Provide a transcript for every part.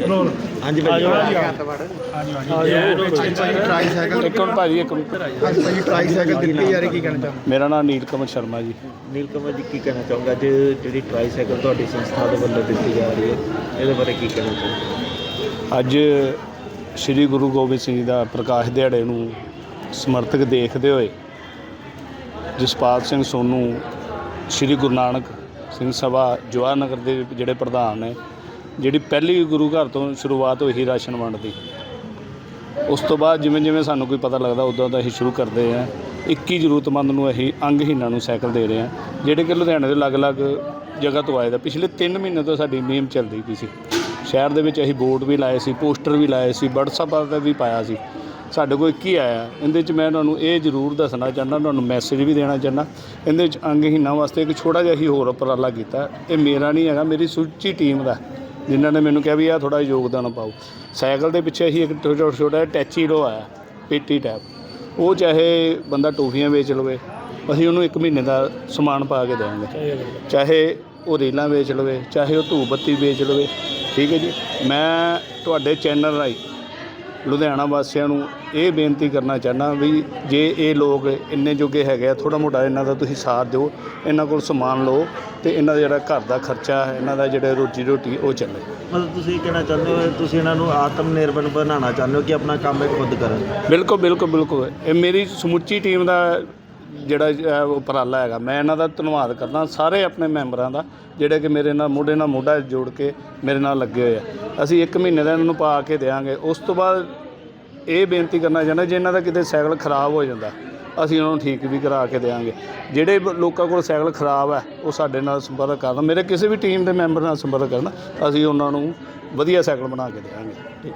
ਹਾਂਜੀ ਭਾਜੀ ਟ੍ਰਾਈਸਾਈਕਲ ਇੱਕ ਮਿੰਟ ਭਾਜੀ ਇੱਕ ਮਿੰਟ। ਹਾਂਜੀ ਭਾਜੀ ਟ੍ਰਾਈਸਾਈਕਲ ਦਿੱਤੀ ਜਾ ਰਹੀ ਕੀ ਕਹਿਣਾ ਚਾਹੁੰਦੇ ਮੇਰਾ ਨਾਮ ਨੀਲ ਕਮਲ ਸ਼ਰਮਾ ਜੀ। ਨੀਲ ਕਮਲ ਜੀ ਕੀ ਕਹਿਣਾ ਚਾਹੋਗੇ? ਅੱਜ ਜਿਹੜੀ ਟ੍ਰਾਈਸਾਈਕਲ ਤੁਹਾਡੀ ਸੰਸਥਾ ਦੇ ਵੱਲੋਂ ਦਿੱਤੀ ਜਾ ਰਹੀ ਹੈ ਇਹਦੇ ਬਾਰੇ ਕੀ ਕਹਿਣਾ ਚਾਹੋਗੇ? ਅੱਜ ਸ੍ਰੀ ਗੁਰੂ ਗੋਬਿੰਦ ਸਿੰਘ ਜੀ ਦਾ ਪ੍ਰਕਾਸ਼ ਦਿਹਾੜੇ ਨੂੰ ਸਮਰਥਕ ਦੇਖਦੇ ਹੋਏ ਜਸਪਾਲ ਸਿੰਘ ਸੋਨੂ ਸ੍ਰੀ ਗੁਰੂ ਨਾਨਕ ਸਿੰਘ ਸਭਾ ਜਵਾਹਰ ਨਗਰ ਦੇ ਜਿਹੜੇ ਪ੍ਰਧਾਨ ਨੇ ਜਿਹੜੀ ਪਹਿਲੀ ਗੁਰੂ ਘਰ ਤੋਂ ਸ਼ੁਰੂਆਤ ਹੋਈ ਸੀ ਰਾਸ਼ਨ ਵੰਡ ਦੀ। ਉਸ ਤੋਂ ਬਾਅਦ ਜਿਵੇਂ ਜਿਵੇਂ ਸਾਨੂੰ ਕੋਈ ਪਤਾ ਲੱਗਦਾ, ਉਦੋਂ ਦਾ ਅਸੀਂ ਸ਼ੁਰੂ ਕਰਦੇ ਹਾਂ। 21 ਜ਼ਰੂਰਤਮੰਦ ਨੂੰ ਅਸੀਂ ਅੰਗਹੀਣਾਂ ਨੂੰ ਸਾਈਕਲ ਦੇ ਰਹੇ ਹਾਂ। ਜਿਹੜੇ ਕਿ ਲੁਧਿਆਣੇ ਦੇ ਅਲੱਗ-ਅਲੱਗ ਜਗ੍ਹਾ ਤੋਂ ਆਏ ਦਾ। ਪਿਛਲੇ 3 ਮਹੀਨੇ ਤੋਂ ਸਾਡੀ ਮੁਹਿੰਮ ਚੱਲਦੀ ਪਈ ਸੀ। ਸ਼ਹਿਰ ਦੇ ਵਿੱਚ ਅਸੀਂ ਬੋਰਡ ਵੀ ਲਾਏ ਸੀ, ਪੋਸਟਰ ਵੀ ਲਾਏ ਸੀ, WhatsApp ਤੇ ਵੀ ਪਾਇਆ ਸੀ। ਸਾਡੇ ਕੋਲ ਇੱਕ ਹੀ ਆਇਆ। ਇਹਦੇ ਵਿੱਚ ਮੈਂ ਤੁਹਾਨੂੰ ਇਹ ਜ਼ਰੂਰ ਦੱਸਣਾ ਚਾਹੁੰਦਾ, ਤੁਹਾਨੂੰ ਮੈਸੇਜ ਵੀ ਦੇਣਾ ਚਾਹੁੰਦਾ। ਇਹਦੇ ਵਿੱਚ ਅੰਗਹੀਣਾਂ ਵਾਸਤੇ ਇੱਕ ਛੋਟਾ ਜਿਹਾ ਹੀ ਹੋਰ ਉਪਰਾਲਾ ਕੀਤਾ। ਇਹ ਮੇਰਾ ਨਹੀਂ ਹੈਗਾ, ਮੇਰੀ ਸੁੱਚੀ ਟੀਮ ਦਾ। ਜਿਨ੍ਹਾਂ ਨੇ ਮੈਨੂੰ ਕਿਹਾ ਵੀ ਆ ਥੋੜਾ ਯੋਗਦਾਨ ਪਾਓ। ਸਾਈਕਲ ਦੇ ਪਿੱਛੇ ਹੀ ਇੱਕ ਛੋਟਾ ਛੋਟਾ ਟੈਚੀ ਲੋ ਆਇਆ ਪੇਟੀ ਟੈਪ। ਉਹ ਚਾਹੇ ਬੰਦਾ ਟੋਫੀਆਂ ਵੇਚ ਲਵੇ ਅਸੀਂ ਉਹਨੂੰ 1 ਮਹੀਨੇ ਦਾ ਸਮਾਨ ਪਾ ਕੇ ਦੇਵਾਂਗੇ। ਚਾਹੇ ਉਹ ਰੇਲਾਂ ਵੇਚ ਲਵੇ ਚਾਹੇ ਉਹ ਧੂਪ ਬੱਤੀ ਵੇਚ ਲਵੇ ਠੀਕ ਹੈ ਜੀ? ਮੈਂ ਤੁਹਾਡੇ ਚੈਨਲ ਰਾਹੀਂ ਲੁਧਿਆਣਾ ਵਾਸੀਆਂ ਨੂੰ ਇਹ ਬੇਨਤੀ ਕਰਨਾ ਚਾਹੁੰਦਾ ਵੀ ਜੇ ਇਹ ਲੋਕ ਇੰਨੇ ਜੋਗੇ ਹੈਗੇ ਆ ਥੋੜਾ ਮੋਟਾ ਇਹਨਾਂ ਦਾ ਤੁਸੀਂ ਸਾਥ ਦਿਓ ਇਹਨਾਂ ਕੋਲ ਸਮਾਨ ਲਓ ਤੇ ਇਹਨਾਂ ਦਾ ਜਿਹੜਾ ਘਰ ਦਾ ਖਰਚਾ ਹੈ ਇਹਨਾਂ ਦਾ ਜਿਹੜਾ ਰੋਜੀ ਰੋਟੀ ਉਹ ਚੱਲੇ। ਮਤਲਬ ਤੁਸੀਂ ਕਹਿਣਾ ਚਾਹੁੰਦੇ ਹੋ ਤੁਸੀਂ ਇਹਨਾਂ ਨੂੰ ਆਤਮ ਨਿਰਭਰ ਬਣਾਉਣਾ ਚਾਹੁੰਦੇ ਹੋ ਕਿ ਆਪਣਾ ਕੰਮ ਇਹ ਖੁਦ ਕਰਨ? ਬਿਲਕੁਲ ਬਿਲਕੁਲ ਬਿਲਕੁਲ। ਇਹ ਮੇਰੀ ਸਮੁੱਚੀ ਟੀਮ ਦਾ ਜਿਹੜਾ ਉਪਰਾਲਾ ਹੈਗਾ ਮੈਂ ਇਹਨਾਂ ਦਾ ਧੰਨਵਾਦ ਕਰਦਾ ਸਾਰੇ ਆਪਣੇ ਮੈਂਬਰਾਂ ਦਾ ਜਿਹੜੇ ਕਿ ਮੇਰੇ ਨਾਲ ਮੋਢੇ ਨਾਲ ਮੋਢਾ ਜੋੜ ਕੇ ਮੇਰੇ ਨਾਲ ਲੱਗੇ ਹੋਏ ਆ। ਅਸੀਂ 1 ਮਹੀਨੇ ਦਾ ਇਹਨਾਂ ਨੂੰ ਪਾ ਕੇ ਦੇਵਾਂਗੇ ਉਸ ਤੋਂ ਬਾਅਦ ਇਹ ਬੇਨਤੀ ਕਰਨਾ ਚਾਹੁੰਦਾ ਜੇ ਇਹਨਾਂ ਦਾ ਕਿਤੇ ਸਾਈਕਲ ਖਰਾਬ ਹੋ ਜਾਂਦਾ ਅਸੀਂ ਉਹਨਾਂ ਨੂੰ ਠੀਕ ਵੀ ਕਰਾ ਕੇ ਦੇਵਾਂਗੇ ਜਿਹੜੇ ਲੋਕਾਂ ਕੋਲ ਸਾਈਕਲ ਖਰਾਬ ਹੈ ਉਹ ਸਾਡੇ ਨਾਲ ਸੰਪਰਕ ਕਰਨ। ਮੇਰੇ ਕਿਸੇ ਵੀ ਟੀਮ ਦੇ ਮੈਂਬਰ ਨਾਲ ਸੰਪਰਕ ਕਰਨ ਅਸੀਂ ਉਹਨਾਂ ਨੂੰ ਵਧੀਆ ਸਾਈਕਲ ਬਣਾ ਕੇ ਦੇਵਾਂਗੇ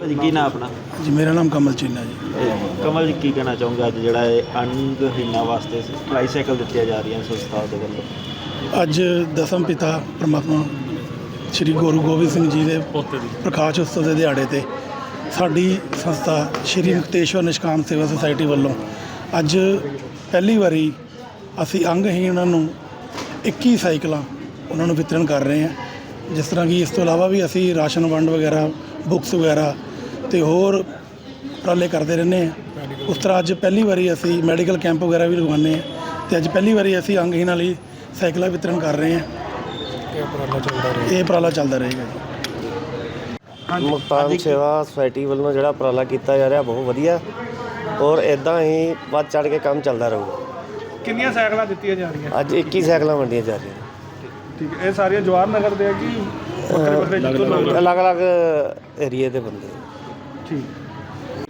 ਭਾਜੀ ਕੀ ਨਾਮ ਆਪਣਾ? ਜੀ ਮੇਰਾ ਨਾਮ ਕਮਲ ਚੀਨਾ ਜੀ। ਕਮਲ ਜੀ ਕੀ ਕਹਿਣਾ ਚਾਹੋਗੇ ਅੱਜ ਜਿਹੜਾ ਇਹ ਅੰਗਹੀਣਾਂ ਵਾਸਤੇ ਟ੍ਰਾਈਸਾਈਕਲ ਦਿੱਤੀਆਂ ਜਾ ਰਹੀਆਂ ਸੰਸਥਾ ਦੇ ਵੱਲੋਂ? ਅੱਜ ਦਸਮ ਪਿਤਾ ਪ੍ਰਮਾਤਮਾ ਸ੍ਰੀ ਗੁਰੂ ਗੋਬਿੰਦ ਸਿੰਘ ਜੀ ਦੇ ਪ੍ਰਕਾਸ਼ ਉਤਸਵ ਦੇ ਦਿਹਾੜੇ ਤੇ ਸਾਡੀ ਸੰਸਥਾ ਸ੍ਰੀ ਮੁਕਤੇਸ਼ਵਰ ਨਿਸ਼ਕਾਮ ਸੇਵਾ ਸੁਸਾਇਟੀ ਵੱਲੋਂ ਅੱਜ ਪਹਿਲੀ ਵਾਰੀ ਅਸੀਂ ਅੰਗਹੀਣਾਂ ਨੂੰ 21 ਸਾਈਕਲਾਂ ਉਹਨਾਂ ਨੂੰ ਵਿਤਰਨ ਕਰ ਰਹੇ ਹਾਂ। ਜਿਸ ਤਰ੍ਹਾਂ ਕਿ ਇਸ ਤੋਂ ਇਲਾਵਾ ਵੀ ਅਸੀਂ ਰਾਸ਼ਨ ਵੰਡ ਵਗੈਰਾ ਬੁੱਕਸ ਵਗੈਰਾ ਤੇ ਹੋਰ ਉਪਰਾਲੇ ਕਰਦੇ ਰਹਿੰਦੇ ਹਾਂ। ਉਸ ਤਰ੍ਹਾਂ ਅੱਜ ਪਹਿਲੀ ਵਾਰੀ ਅਸੀਂ ਮੈਡੀਕਲ ਕੈਂਪ ਵਗੈਰਾ ਵੀ ਲਗਵਾਉਂਦੇ ਹਾਂ ਤੇ ਅੱਜ ਪਹਿਲੀ ਵਾਰੀ ਅਸੀਂ ਅੰਗਹੀਣਾਂ ਲਈ ਸਾਈਕਲਾਂ ਵਿਤਰਨ ਕਰ ਰਹੇ ਹਾਂ। ਇਹ ਉਪਰਾਲਾ ਚੱਲਦਾ ਰਹੇਗਾ ਜੀ। ਮੁਕਤਾਨ ਸੇਵਾ ਸੁਸਾਇਟੀ ਵੱਲੋਂ ਜਿਹੜਾ ਉਪਰਾਲਾ ਕੀਤਾ ਜਾ ਰਿਹਾ ਬਹੁਤ ਵਧੀਆ ਔਰ ਇਦਾਂ ਹੀ ਵੱਧ ਚੜ ਕੇ ਕੰਮ ਚੱਲਦਾ ਰਹੂਗਾ ਕਿੰਨੀਆਂ ਸਾਈਕਲਾਂ ਦਿੱਤੀਆਂ ਜਾ ਰਹੀਆਂ? ਅੱਜ 21 ਸਾਈਕਲਾਂ ਵੰਡੀਆਂ ਜਾ ਰਹੀਆਂ। ਠੀਕ ਹੈ ਇਹ ਸਾਰੀਆਂ ਜਵਾਹਰ ਨਗਰ ਦੇ ਆ ਕਿ ਵੱਖਰੇ ਵੱਖਰੇ ਅਲੱਗ-ਅਲੱਗ ਏਰੀਏ ਦੇ ਬੰਦੇ।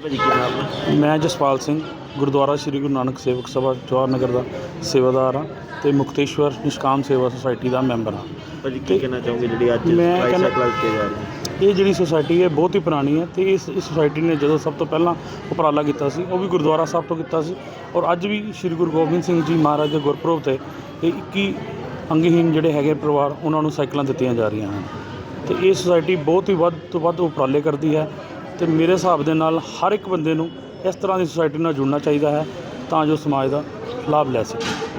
ਭਾਜੀ ਕੀ ਨਾਮ ਆਪਣਾ ਮੈਂ ਜਸਪਾਲ ਸਿੰਘ ਗੁਰਦੁਆਰਾ ਸ੍ਰੀ ਗੁਰੂ ਨਾਨਕ ਸੇਵਕ ਸਭਾ ਜਵਾਹਰ ਨਗਰ ਦਾ ਸੇਵਾਦਾਰ ਹਾਂ ਤੇ ਮੁਕਤੇਸ਼ਵਰ ਨਿਸ਼ਕਾਮ ਸੇਵਾ ਸੁਸਾਇਟੀ ਦਾ ਮੈਂਬਰ ਹਾਂ। ਭਾਜੀ ਕੀ ਕਹਿਣਾ ਚਾਹੋਗੇ ਜਿਹੜੀ ਅੱਜ ਮੈਂ ਕਹਿੰਦਾ- ਦਿੱਤੀਆਂ ਜਾ ਰਹੀਆਂ ਇਹ ਜਿਹੜੀ ਸੁਸਾਇਟੀ ਹੈ ਬਹੁਤ ਹੀ ਪੁਰਾਣੀ ਹੈ ਤੇ ਇਸ ਇਸ ਸੁਸਾਇਟੀ ਨੇ ਜਦੋਂ ਸਭ ਤੋਂ ਪਹਿਲਾਂ ਉਪਰਾਲਾ ਕੀਤਾ ਸੀ ਉਹ ਵੀ ਗੁਰਦੁਆਰਾ ਸਾਹਿਬ ਤੋਂ ਕੀਤਾ ਸੀ ਔਰ ਅੱਜ ਵੀ ਸ੍ਰੀ ਗੁਰੂ ਗੋਬਿੰਦ ਸਿੰਘ ਜੀ ਮਹਾਰਾਜ ਦੇ ਗੁਰਪੁਰਬ ਤੇ ਇਹ 21 ਅੰਗਹੀਨ ਜਿਹੜੇ ਹੈਗੇ ਪਰਿਵਾਰ ਉਹਨਾਂ ਨੂੰ ਸਾਈਕਲਾਂ ਦਿੱਤੀਆਂ ਜਾ ਰਹੀਆਂ ਹਨ। ਤੇ ਇਹ ਸੁਸਾਇਟੀ ਬਹੁਤ ਹੀ ਵੱਧ ਤੋਂ ਵੱਧ ਉਪਰਾਲੇ ਕਰਦੀ ਹੈ ਤੇ ਮੇਰੇ ਹਿਸਾਬ ਦੇ ਨਾਲ ਹਰ ਇੱਕ ਬੰਦੇ ਨੂੰ ਇਸ ਤਰ੍ਹਾਂ ਦੀ ਸੁਸਾਇਟੀ ਨਾਲ ਜੁੜਨਾ ਚਾਹੀਦਾ ਹੈ ਤਾਂ ਜੋ ਸਮਾਜ ਦਾ ਲਾਭ ਲੈ ਸਕੇ।